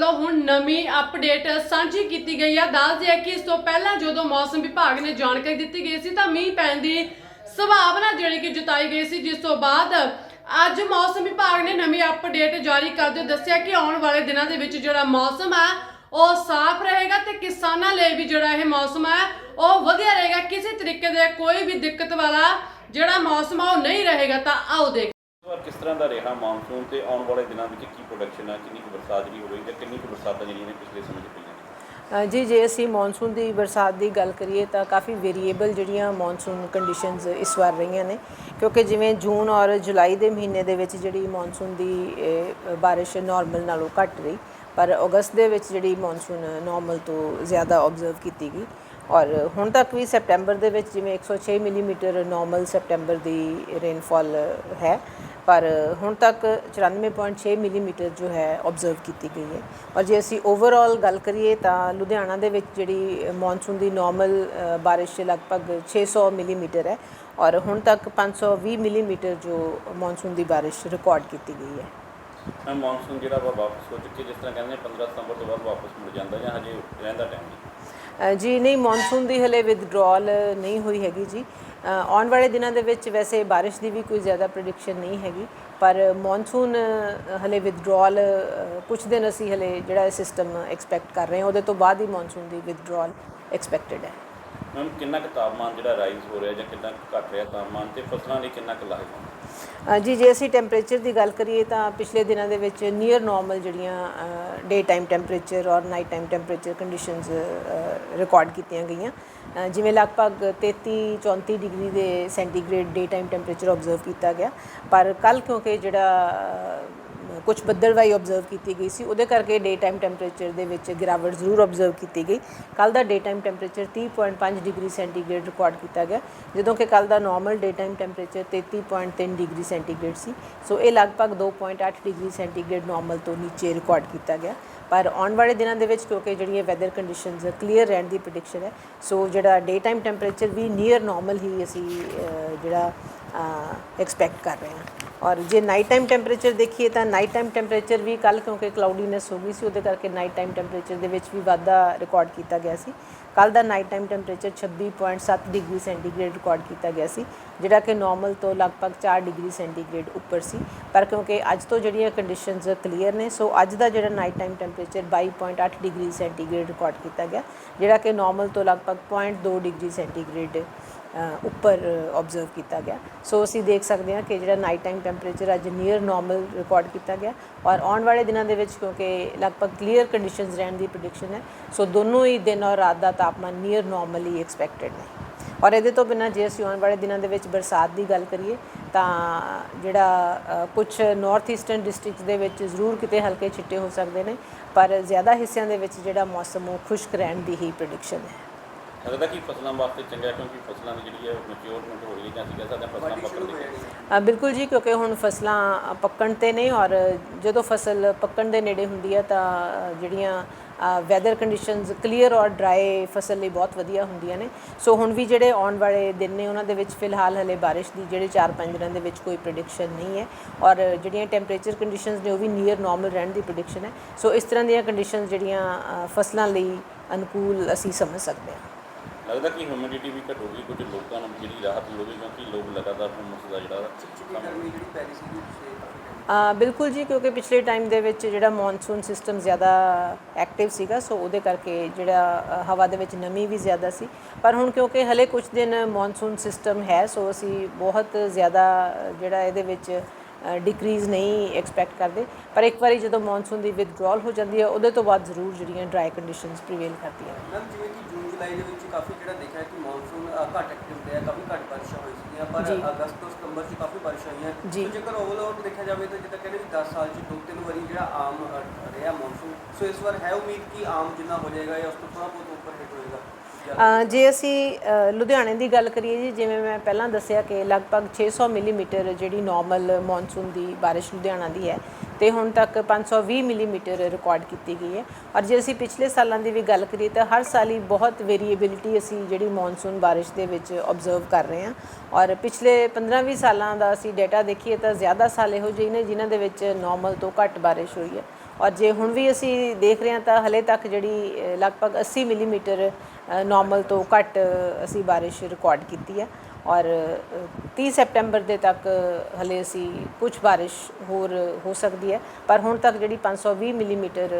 ਵੱਲੋਂ ਹੁਣ ਨਵੀਂ ਅਪਡੇਟ ਸਾਂਝੀ ਕੀਤੀ ਗਈ ਹੈ ਦੱਸਦੇ ਹੈ ਕਿ ਇਸ ਤੋਂ ਪਹਿਲਾਂ ਜਦੋਂ ਮੌਸਮ ਵਿਭਾਗ ਨੇ ਜਾਣਕਾਰੀ ਦਿੱਤੀ ਗਈ ਸੀ ਤਾਂ ਮੀਂਹ ਪੈਣ ਦੀ ਸੰਭਾਵਨਾ ਜਿਹੜੀ ਕਿ ਜਤਾਈ ਗਈ ਸੀ, ਜਿਸ ਤੋਂ ਬਾਅਦ ਅੱਜ ਮੌਸਮ ਵਿਭਾਗ ਨੇ ਨਵੀਂ ਅਪਡੇਟ ਜਾਰੀ ਕਰਦੇ ਦੱਸਿਆ ਕਿ ਆਉਣ ਵਾਲੇ ਦਿਨਾਂ ਦੇ ਵਿੱਚ ਜਿਹੜਾ ਮੌਸਮ ਹੈ ਉਹ ਸਾਫ਼ ਰਹੇਗਾ ਤੇ ਕਿਸਾਨਾਂ ਲਈ ਵੀ ਜਿਹੜਾ ਇਹ ਮੌਸਮ ਹੈ ਉਹ ਵਧੀਆ ਰਹੇਗਾ। ਕਿਸੇ ਤਰੀਕੇ ਦੇ ਕੋਈ ਵੀ ਦਿੱਕਤ ਵਾਲਾ ਜਿਹੜਾ ਮੌਸਮ ਆ, ਉਹ ਨਹੀਂ ਰਹੇਗਾ ਤਾਂ ਆਓ ਦੇਖ ਤਰ੍ਹਾਂ ਦਾ ਰਿਹਾ ਮਾਨਸੂਨ ਤੇ ਆਉਣ ਵਾਲੇ ਦਿਨਾਂ ਵਿੱਚ ਕੀ ਪ੍ਰੋਡਕਸ਼ਨ ਹੈ ਕਿੰਨੀ ਕੁ ਬਰਸਾਤ ਜਿਹੜੀ ਹੋਈ ਜਾਂ ਕਿੰਨੀ ਕੁ ਬਰਸਾਤਾਂ ਜਿਹੜੀਆਂ ਨੇ ਪਿਛਲੇ ਸਮੇਂ 'ਚ ਪਈਆਂ ਜੀ, ਜੇ ਅਸੀਂ ਮੌਨਸੂਨ ਦੀ ਬਰਸਾਤ ਦੀ ਗੱਲ ਕਰੀਏ ਤਾਂ ਕਾਫੀ ਵੇਰੀਏਬਲ ਜਿਹੜੀਆਂ ਮੌਨਸੂਨ ਕੰਡੀਸ਼ਨਸ ਇਸ ਵਾਰ ਰਹੀਆਂ ਨੇ। ਕਿਉਂਕਿ ਜਿਵੇਂ ਜੂਨ ਔਰ ਜੁਲਾਈ ਦੇ ਮਹੀਨੇ ਦੇ ਵਿੱਚ ਜਿਹੜੀ ਮੌਨਸੂਨ ਦੀ ਬਾਰਿਸ਼ ਨਾਰਮਲ ਨਾਲੋਂ ਘੱਟ ਰਹੀ। ਪਰ ਅਗਸਤ ਦੇ ਵਿੱਚ ਜਿਹੜੀ ਮੌਨਸੂਨ ਨਾਰਮਲ ਤੋਂ ਜ਼ਿਆਦਾ ਆਬਜ਼ਰਵ ਕੀਤੀ ਗਈ। ਔਰ ਹੁਣ ਤੱਕ ਵੀ ਸੈਪਟੈਂਬਰ ਦੇ ਵਿੱਚ ਜਿਵੇਂ 106 ਮਿਲੀਮੀਟਰ ਨਾਰਮਲ ਸੈਪਟੈਂਬਰ ਦੀ ਰੇਨਫਾਲ ਹੈ। ਪਰ ਹੁਣ ਤੱਕ 94.6 ਮਿਲੀਮੀਟਰ ਜੋ ਹੈ ਆਬਜ਼ਰਵ ਕੀਤੀ ਗਈ ਹੈ। ਔਰ ਜੇ ਅਸੀਂ ਓਵਰਆਲ ਗੱਲ ਕਰੀਏ ਤਾਂ ਲੁਧਿਆਣਾ ਦੇ ਵਿੱਚ ਜਿਹੜੀ ਮੌਨਸੂਨ ਦੀ ਨਾਰਮਲ ਬਾਰਿਸ਼ ਲਗਭਗ 600 ਮਿਲੀਮੀਟਰ ਹੈ ਔਰ ਹੁਣ ਤੱਕ 520 ਮਿਲੀਮੀਟਰ ਜੋ ਮੌਨਸੂਨ ਦੀ ਬਾਰਿਸ਼ ਰਿਕਾਰਡ ਕੀਤੀ ਗਈ ਹੈ। ਮੈਂ ਮਾਨਸੂਨ ਜਿਹੜਾ ਵਾ ਵਾਪਸ ਹੋ ਚੁੱਕੇ ਜਿਸ ਤਰ੍ਹਾਂ ਕਹਿੰਦੇ ਨੇ 15 ਸਤੰਬਰ ਤੋਂ ਬਾਅਦ ਵਾਪਸ ਮੁੜ ਜਾਂਦਾ ਜਾਂ ਹਜੇ ਰਹਿੰਦਾ ਟਾਈਮ ਜੀ ਨਹੀਂ ਮੌਨਸੂਨ ਦੀ ਹਲੇ ਵਿਦਡਰਾਅਲ ਨਹੀਂ ਹੋਈ ਹੈਗੀ ਜੀ। ਆਉਣ ਵਾਲੇ ਦਿਨਾਂ ਦੇ ਵਿੱਚ ਵੈਸੇ ਬਾਰਿਸ਼ ਦੀ ਵੀ ਕੋਈ ਜ਼ਿਆਦਾ ਪ੍ਰੈਡਿਕਸ਼ਨ ਨਹੀਂ ਹੈਗੀ, ਪਰ ਮੌਨਸੂਨ ਹਲੇ ਵਿਦਡਰਾਅਲ ਕੁਝ ਦਿਨ ਅਸੀਂ ਹਲੇ ਜਿਹੜਾ ਸਿਸਟਮ ਐਕਸਪੈਕਟ ਕਰ ਰਹੇ ਹਾਂ, ਉਹਦੇ ਤੋਂ ਬਾਅਦ ਹੀ ਮੌਨਸੂਨ ਦੀ ਵਿਦਡਰਾਅਲ ਐਕਸਪੈਕਟਡ ਹੈ। ਮੈਮ ਕਿੰਨਾ ਕੁ ਤਾਪਮਾਨ ਜਿਹੜਾ ਰਾਈਜ਼ ਹੋ ਰਿਹਾ ਜਾਂ ਕਿੰਨਾ ਕੁ ਘਟ ਰਿਹਾ ਤਾਪਮਾਨ ਤੇ ਫਸਲਾਂ ਲਈ ਕਿੰਨਾ ਕੁ ਲਾਹੇਵੰਦ? ਜੀ, ਜੇ ਅਸੀਂ ਟੈਂਪਰੇਚਰ ਦੀ ਗੱਲ ਕਰੀਏ ਤਾਂ ਪਿਛਲੇ ਦਿਨਾਂ ਦੇ ਵਿੱਚ ਨੀਅਰ ਨਾਰਮਲ ਜਿਹੜੀਆਂ ਡੇ ਟਾਈਮ ਟੈਂਪਰੇਚਰ ਔਰ night time temperature conditions record ਕੀਤੀਆਂ ਗਈਆਂ। ਜਿਵੇਂ ਲਗਭਗ 33 34 ਡਿਗਰੀ ਦੇ centigrade day time temperature observe ਕੀਤਾ ਗਿਆ। ਪਰ ਕੱਲ ਕਿਉਂਕਿ ਜਿਹੜਾ ਕੁਝ ਬੱਦਲਵਾਈ ਆਬਜ਼ਰਵ ਕੀਤੀ ਗਈ ਸੀ, ਉਹਦੇ ਕਰਕੇ ਡੇ ਟਾਈਮ ਟੈਂਪਰੇਚਰ ਦੇ ਵਿੱਚ ਗਿਰਾਵਟ ਜ਼ਰੂਰ ਆਬਜ਼ਰਵ ਕੀਤੀ ਗਈ। ਕੱਲ ਦਾ day time temperature 30.5 degree centigrade record ਕੀਤਾ ਗਿਆ, ਜਦੋਂ ਕਿ ਕੱਲ ਦਾ normal day time temperature 33.3 degree centigrade ਸੀ। ਸੋ ਇਹ ਲਗਭਗ 2.8 ਡਿਗਰੀ ਸੈਂਟੀਗ੍ਰੇਡ ਨਾਰਮਲ ਤੋਂ ਨੀਚੇ ਰਿਕਾਰਡ ਕੀਤਾ ਗਿਆ। ਪਰ ਆਉਣ ਵਾਲੇ ਦਿਨਾਂ ਦੇ ਵਿੱਚ, ਕਿਉਂਕਿ ਜਿਹੜੀਆਂ ਵੈਦਰ ਕੰਡੀਸ਼ਨਸ ਕਲੀਅਰ ਰਹਿਣ ਦੀ ਪ੍ਰੈਡਿਕਸ਼ਨ ਹੈ। ਸੋ ਜਿਹੜਾ ਡੇ ਟਾਈਮ ਟੈਂਪਰੇਚਰ ਵੀ ਨੀਅਰ ਨਾਰਮਲ ਹੀ ਅਸੀਂ ਜਿਹੜਾ ਐਕਸਪੈਕਟ ਕਰ ਰਹੇ ਹਾਂ। ਔਰ ਜੇ ਨਾਈਟ ਟਾਈਮ ਟੈਂਪਰੇਚਰ ਦੇਖੀਏ ਤਾਂ ਨਾਈਟ ਟਾਈਮ ਟੈਂਪਰੇਚਰ ਵੀ ਕੱਲ ਕਿਉਂਕਿ ਕਲਾਉਡੀਨੈਸ ਹੋ ਗਈ ਸੀ, ਉਹਦੇ ਕਰਕੇ ਨਾਈਟ ਟਾਈਮ ਟੈਂਪਰੇਚਰ ਦੇ ਵਿੱਚ ਵੀ ਵਾਧਾ ਰਿਕਾਰਡ ਕੀਤਾ ਗਿਆ ਸੀ। ਕੱਲ ਦਾ night time temperature 26.7 degree centigrade record ਕੀਤਾ ਗਿਆ ਸੀ, ਜਿਹੜਾ ਕਿ ਨਾਰਮਲ ਤੋਂ ਲਗਭਗ 4 ਡਿਗਰੀ ਸੈਂਟੀਗ੍ਰੇਡ ਉੱਪਰ ਸੀ। ਪਰ ਕਿਉਂਕਿ ਅੱਜ ਤੋਂ ਜਿਹੜੀਆਂ ਕੰਡੀਸ਼ਨਸ ਕਲੀਅਰ ਨੇ ਸੋ ਅੱਜ ਦਾ ਜਿਹੜਾ night time temperature 22.8 degree centigrade record ਕੀਤਾ ਗਿਆ, ਜਿਹੜਾ ਕਿ ਨਾਰਮਲ ਤੋਂ ਲਗਭਗ 0.2 ਡਿਗਰੀ ਸੈਂਟੀਗ੍ਰੇਡ ਉੱਪਰ ਆਬਜ਼ਰਵ ਕੀਤਾ ਗਿਆ। ਸੋ ਅਸੀਂ ਦੇਖ ਸਕਦੇ ਹਾਂ ਕਿ ਜਿਹੜਾ ਨਾਈਟ ਟਾਈਮ ਟੈਂਪਰੇਚਰ ਅੱਜ ਨੀਅਰ ਨਾਰਮਲ ਰਿਕਾਰਡ ਕੀਤਾ ਗਿਆ ਔਰ ਆਉਣ ਵਾਲੇ ਦਿਨਾਂ ਦੇ ਵਿੱਚ ਕਿਉਂਕਿ ਲਗਭਗ ਕਲੀਅਰ ਕੰਡੀਸ਼ਨਸ ਰਹਿਣ ਦੀ ਪ੍ਰੈਡਿਕਸ਼ਨ ਹੈ। ਸੋ ਦੋਨੋਂ ਹੀ ਦਿਨ ਔਰ ਰਾਤ ਦਾ ਤਾਪਮਾਨ ਨੀਅਰ ਨਾਰਮਲ ਹੀ ਐਕਸਪੈਕਟਡ ਨੇ। ਔਰ ਇਹਦੇ ਤੋਂ ਬਿਨਾਂ ਜੇ ਅਸੀਂ ਆਉਣ ਵਾਲੇ ਦਿਨਾਂ ਦੇ ਵਿੱਚ ਬਰਸਾਤ ਦੀ ਗੱਲ ਕਰੀਏ, ਤਾਂ ਜਿਹੜਾ ਕੁਝ ਨਾਰਥ ਈਸਟਰਨ ਡਿਸਟ੍ਰਿਕਟ ਦੇ ਵਿੱਚ ਜ਼ਰੂਰ ਕਿਤੇ ਹਲਕੇ ਛਿੱਟੇ ਹੋ ਸਕਦੇ ਨੇ, ਪਰ ਜ਼ਿਆਦਾ ਹਿੱਸਿਆਂ ਦੇ ਵਿੱਚ ਜਿਹੜਾ ਮੌਸਮ ਉਹ ਖੁਸ਼ਕ ਰਹਿਣ ਦੀ ਹੀ ਪ੍ਰੈਡਿਕਸ਼ਨ ਹੈ। ਲੱਗਦਾ ਕਿ ਫਸਲਾਂ ਵਾਸਤੇ ਚੰਗਾ ਕਿਉਂਕਿ ਫਸਲਾਂ ਦੀ ਜਿਹੜੀ ਹੈ ਮੈਚਿਓਰਮੈਂਟ ਹੋ ਰਹੀ ਹੈ ਜਾਂ ਅਸੀਂ ਕਹਿ ਸਕਦੇ ਹਾਂ ਫਸਲਾਂ ਪੱਕਣ ਦੀ ਅ, ਬਿਲਕੁਲ ਜੀ ਕਿਉਂਕਿ ਹੁਣ ਫਸਲਾਂ ਪੱਕਣ ਤੇ ਨੇ ਔਰ ਜਦੋਂ ਫਸਲ ਪੱਕਣ ਦੇ ਨੇੜੇ ਹੁੰਦੀ ਹੈ ਤਾਂ ਅ, ਜਿਹੜੀਆਂ ਵੈਦਰ ਕੰਡੀਸ਼ਨਸ ਕਲੀਅਰ ਔਰ ਡਰਾਈ ਫਸਲ ਲਈ ਬਹੁਤ ਵਧੀਆ ਹੁੰਦੀਆਂ ਨੇ। ਸੋ ਹੁਣ ਵੀ ਜਿਹੜੇ ਆਉਣ ਵਾਲੇ ਦਿਨ ਨੇ ਉਹਨਾਂ ਦੇ ਵਿੱਚ ਫਿਲਹਾਲ ਹਲੇ ਬਾਰਿਸ਼ ਦੀ ਜਿਹੜੇ 4-5 ਦਿਨਾਂ ਦੇ ਵਿੱਚ ਕੋਈ ਪ੍ਰੈਡਿਕਸ਼ਨ ਨਹੀਂ ਹੈ। ਔਰ ਜਿਹੜੀਆਂ ਟੈਂਪਰੇਚਰ ਕੰਡੀਸ਼ਨਸ ਨੇ ਉਹ ਵੀ ਨੀਅਰ ਨਾਰਮਲ ਰਹਿਣ ਦੀ ਪ੍ਰੈਡਿਕਸ਼ਨ ਹੈ। ਸੋ ਇਸ ਤਰ੍ਹਾਂ ਦੀਆਂ ਕੰਡੀਸ਼ਨਸ ਜਿਹੜੀਆਂ ਅ, ਫਸਲਾਂ ਲਈ ਅਨੁਕੂਲ ਅਸੀਂ ਸਮਝ ਸਕਦੇ ਹਾਂ। ਲੱਗਦਾ ਕਿ ਹਿਊਮਿਡਿਟੀ ਵੀ ਘਟੂਗੀ ਕੁਝ ਲੋਕਾਂ ਨੂੰ ਜਿਹੜੀ ਰਾਹਤ ਮਿਲੂਗੀ ਕਿਉਂਕਿ ਲੋਕ ਲਗਾਤਾਰ ਹੁਮਸ ਦਾ ਜਿਹੜਾ ਗਰਮੀ ਜਿਹੜੀ ਪੈ ਰਹੀ ਸੀ ਪਿਛਲੇ ਕਾਫੀ time ਅ, ਬਿਲਕੁਲ ਜੀ ਕਿਉਂਕਿ ਪਿਛਲੇ ਟਾਈਮ ਦੇ ਵਿੱਚ ਜਿਹੜਾ ਮੌਨਸੂਨ ਸਿਸਟਮ ਜ਼ਿਆਦਾ ਐਕਟਿਵ ਸੀਗਾ ਸੋ ਉਹਦੇ ਕਰਕੇ ਜਿਹੜਾ ਹਵਾ ਦੇ ਵਿੱਚ ਨਮੀ ਵੀ ਜ਼ਿਆਦਾ ਸੀ। ਪਰ ਹੁਣ ਕਿਉਂਕਿ ਹਲੇ ਕੁਝ ਦਿਨ ਮੌਨਸੂਨ ਸਿਸਟਮ ਹੈ ਸੋ ਅਸੀਂ ਬਹੁਤ ਜ਼ਿਆਦਾ ਜਿਹੜਾ ਇਹਦੇ ਵਿੱਚ ਡਿਕਰੀਜ਼ ਨਹੀਂ ਐਕਸਪੈਕਟ ਕਰਦੇ। ਪਰ ਇੱਕ ਵਾਰੀ ਜਦੋਂ ਮੌਨਸੂਨ ਦੀ ਵਿਦਡਰਾਅਲ ਹੋ ਜਾਂਦੀ ਹੈ ਉਹਦੇ ਤੋਂ ਬਾਅਦ ਜ਼ਰੂਰ ਜਿਹੜੀਆਂ ਡਰਾਈ ਕੰਡੀਸ਼ਨਸ ਪ੍ਰੀਵੇਲ ਕਰਦੀਆਂ ਮੈਮ ਜਿਵੇਂ ਕਿ ਜੂਨ ਜੁਲਾਈ ਦੇ ਵਿੱਚ ਕਾਫੀ ਜਿਹੜਾ ਦੇਖਿਆ ਕਿ ਮੌਨਸੂਨ ਘੱਟ ਐਕਟਿਵ ਰਿਹਾ ਕਾਫੀ ਘੱਟ ਬਾਰਿਸ਼ਾਂ ਹੋਈ ਸੀਗੀਆਂ ਪਰ। ਅਗਸਤ ਤੋਂ ਸਤੰਬਰ 'ਚ ਕਾਫੀ ਬਾਰਿਸ਼ਾਂ ਹੋਈਆਂ। ਜੇਕਰ ਓਵਰਆਲ ਦੇਖਿਆ ਜਾਵੇ ਤਾਂ ਜਿੱਦਾਂ ਕਹਿੰਦੇ ਵੀ 10 ਸਾਲ 'ਚ ਦੋ ਤਿੰਨ ਵਾਰੀ ਜਿਹੜਾ ਆਮ ਰਿਹਾ ਮੌਨਸੂਨ। ਸੋ ਇਸ ਵਾਰ ਹੈ ਉਮੀਦ ਕਿ ਆਮ ਜਿੰਨਾ ਹੋ ਜਾਏਗਾ ਜਾਂ ਉਸ ਤੋਂ ਥੋੜਾ ਬਹੁਤ ਉੱਪਰ ਜੇ ਅਸੀਂ ਲੁਧਿਆਣੇ ਦੀ ਗੱਲ ਕਰੀਏ ਜੀ, ਜਿਵੇਂ ਮੈਂ ਪਹਿਲਾਂ ਦੱਸਿਆ ਕਿ ਲਗਭਗ 600 ਮਿਲੀਮੀਟਰ ਜਿਹੜੀ ਨਾਰਮਲ ਮੌਨਸੂਨ ਦੀ ਬਾਰਿਸ਼ ਲੁਧਿਆਣਾ ਦੀ ਹੈ, ਤੇ ਹੁਣ ਤੱਕ 520 ਮਿਲੀਮੀਟਰ ਰਿਕਾਰਡ ਕੀਤੀ ਗਈ ਹੈ। ਔਰ ਜੇ ਅਸੀਂ ਪਿਛਲੇ ਸਾਲਾਂ ਦੀ ਵੀ ਗੱਲ ਕਰੀਏ, ਤਾਂ ਹਰ ਸਾਲ ਹੀ ਬਹੁਤ ਵੇਰੀਏਬਿਲਿਟੀ ਅਸੀਂ ਜਿਹੜੀ ਮੌਨਸੂਨ ਬਾਰਿਸ਼ ਦੇ ਵਿੱਚ ਆਬਜ਼ਰਵ ਕਰ ਰਹੇ ਹਾਂ। ਔਰ ਪਿਛਲੇ 15-20 ਸਾਲਾਂ ਦਾ ਅਸੀਂ ਡਾਟਾ ਦੇਖੀਏ, ਤਾਂ ਜ਼ਿਆਦਾ ਸਾਲ ਇਹੋ ਜਿਹੇ ਨੇ ਜਿਨ੍ਹਾਂ ਦੇ ਵਿੱਚ ਨਾਰਮਲ ਤੋਂ ਘੱਟ ਬਾਰਿਸ਼ ਹੋਈ ਹੈ। ਔਰ ਜੇ ਹੁਣ ਵੀ ਅਸੀਂ ਦੇਖ ਰਹੇ ਹਾਂ ਤਾਂ ਹਲੇ ਤੱਕ ਜਿਹੜੀ ਲਗਭਗ 80 ਮਿਲੀਮੀਟਰ ਨਾਰਮਲ ਤੋਂ ਘੱਟ ਅਸੀਂ ਬਾਰਿਸ਼ ਰਿਕਾਰਡ ਕੀਤੀ ਹੈ। ਔਰ ਅ, 30 ਸੈਪਟੈਂਬਰ ਦੇ ਤੱਕ ਹਲੇ ਅਸੀਂ ਕੁਝ ਬਾਰਿਸ਼ ਹੋਰ ਹੋ ਸਕਦੀ ਹੈ। ਪਰ ਹੁਣ ਤੱਕ ਜਿਹੜੀ 520 ਮਿਲੀਮੀਟਰ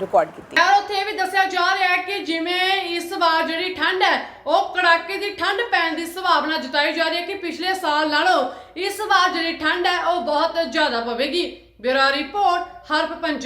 ਰਿਕਾਰਡ ਕੀਤੀ ਯਾਰ ਉੱਥੇ ਇਹ ਵੀ ਦੱਸਿਆ ਜਾ ਰਿਹਾ ਹੈ ਕਿ ਜਿਵੇਂ ਇਸ ਵਾਰ ਜਿਹੜੀ ਠੰਡ ਹੈ ਉਹ ਕੜਾਕੇ ਦੀ ਠੰਡ ਪੈਣ ਦੀ ਸੰਭਾਵਨਾ ਜਤਾਈ ਜਾ ਰਹੀ ਹੈ ਕਿ ਪਿਛਲੇ ਸਾਲ ਨਾਲੋਂ ਇਸ ਵਾਰ ਜਿਹੜੀ ਠੰਡ ਹੈ ਉਹ ਬਹੁਤ ਜ਼ਿਆਦਾ ਪਵੇਗੀ। ਬਿਊਰੋ ਰਿਪੋਰਟ ਹਰਪ ਪੰਜਾਬ।